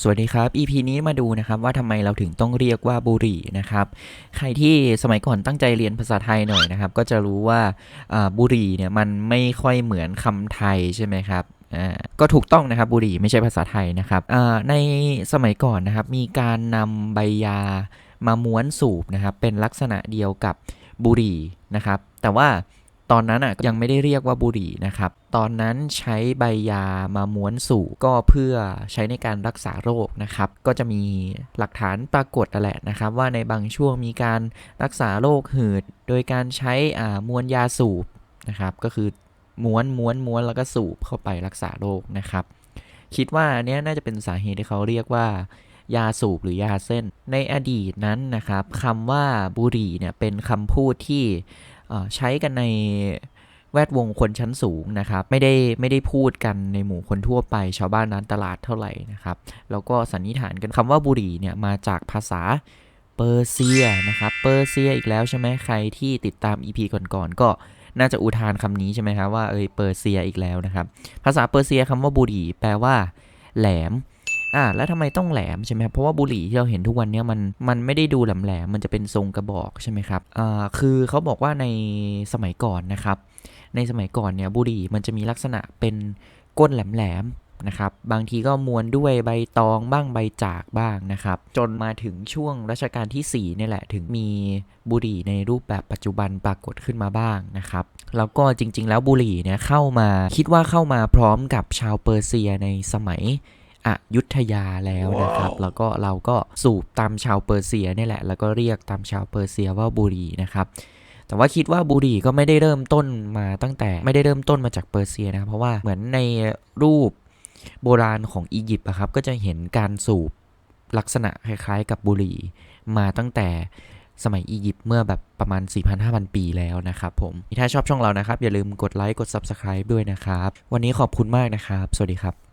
สวัสดีครับ EP นี้มาดูนะครับว่าทำไมเราถึงต้องเรียกว่าบุหรี่นะครับ ใครที่สมัยก่อนตั้งใจเรียนภาษาไทยหน่อยนะครับ ก็จะรู้ว่าบุหรี่เนี่ยมันไม่ค่อยเหมือนคำไทยใช่ไหมครับก็ถูกต้องนะครับบุหรี่ไม่ใช่ภาษาไทยนะครับในสมัยก่อนนะครับมีการนำใบยามาม้วนสูบนะครับเป็นลักษณะเดียวกับบุหรี่นะครับ แต่ว่า ตอนนั้นอะยังไม่ได้เรียกว่าบุหรี่นะครับ ตอนนั้นใช้ใบยามาม้วนสูบก็เพื่อใช้ในการรักษาโรคนะครับ ก็จะมีหลักฐานปรากฏแหละนะครับ ว่าในบางช่วงมีการรักษาโรคหืด โดยการใช้อ่ามวนยาสูบนะครับก็คือม้วนม้วนม้วนแล้วก็สูบเข้าไปรักษาโรคนะครับ คิดว่าอันเนี้ยน่าจะเป็นสาเหตุที่เขาเรียกว่ายาสูบหรือยาเส้นในอดีตนั้นนะครับคำว่าบุหรี่เนี่ยเป็นคำพูดที่ ใช้กันในแวดวงคนชั้นสูงนะครับไม่ได้ไม่ได้พูดกันในหมู่คนทั่วไป ชาวบ้านร้านตลาดเท่าไหร่นะครับแล้วก็สันนิษฐานกันคำว่าบุหรี่เนี่ยมาจากภาษาเปอร์เซียนะครับเปอร์เซียอีกแล้วใช่ไหมใครที่ติดตาม EP ก่อนๆก็น่าจะอุทานคำนี้ใช่ไหมครับว่าเอยเปอร์เซียอีกแล้วนะครับภาษาเปอร์เซียคำว่าบุหรี่แปลว่า แหลม อ่าแล้วทำไมต้องแหลมใช่ไหมครับเพราะว่าบุหรี่ที่เราเห็นทุกวันเนี้ยมันมันไม่ได้ดูแหลมๆมันจะเป็นทรงกระบอกใช่ไหมครับอ่าคือเขาบอกว่าในสมัยก่อนนะครับ ในสมัยก่อนเนี่ยบุหรี่มันจะมีลักษณะเป็นก้นแหลมๆนะครับบางทีก็มวนด้วยใบตองบ้างใบจากบ้างนะครับ จนมาถึงช่วงรัชกาลที่4นี่แหละถึงมีบุหรี่ในรูปแบบปัจจุบันปรากฏขึ้นมาบ้างนะครับแล้วก็จริง ๆ แล้วบุหรี่เนี่ยเข้ามาคิดว่าเข้ามาพร้อมกับชาวเปอร์เซียในสมัย อยุธยาแล้วนะครับ แล้วก็เราก็สูบตามชาวเปอร์เซียเนี่ยแหละ แล้วก็เรียกตามชาวเปอร์เซียว่าบุหรี่นะครับแต่ว่าคิดว่าบุหรี่ก็ไม่ได้เริ่มต้นมาตั้งแต่ไม่ได้เริ่มต้นมาจากเปอร์เซียนะครับเพราะว่าเหมือนในรูปโบราณของอียิปต์อะครับก็จะเห็นการสูบลักษณะคล้ายๆ กับบุหรี่มาตั้งแต่สมัยอียิปต์เมื่อแบบประมาณ4,500 ปีแล้วนะครับผม ถ้าชอบช่องเรานะครับ อย่าลืมกดไลค์ กด Subscribe ด้วยนะครับ วันนี้ขอบคุณมากนะครับ สวัสดีครับ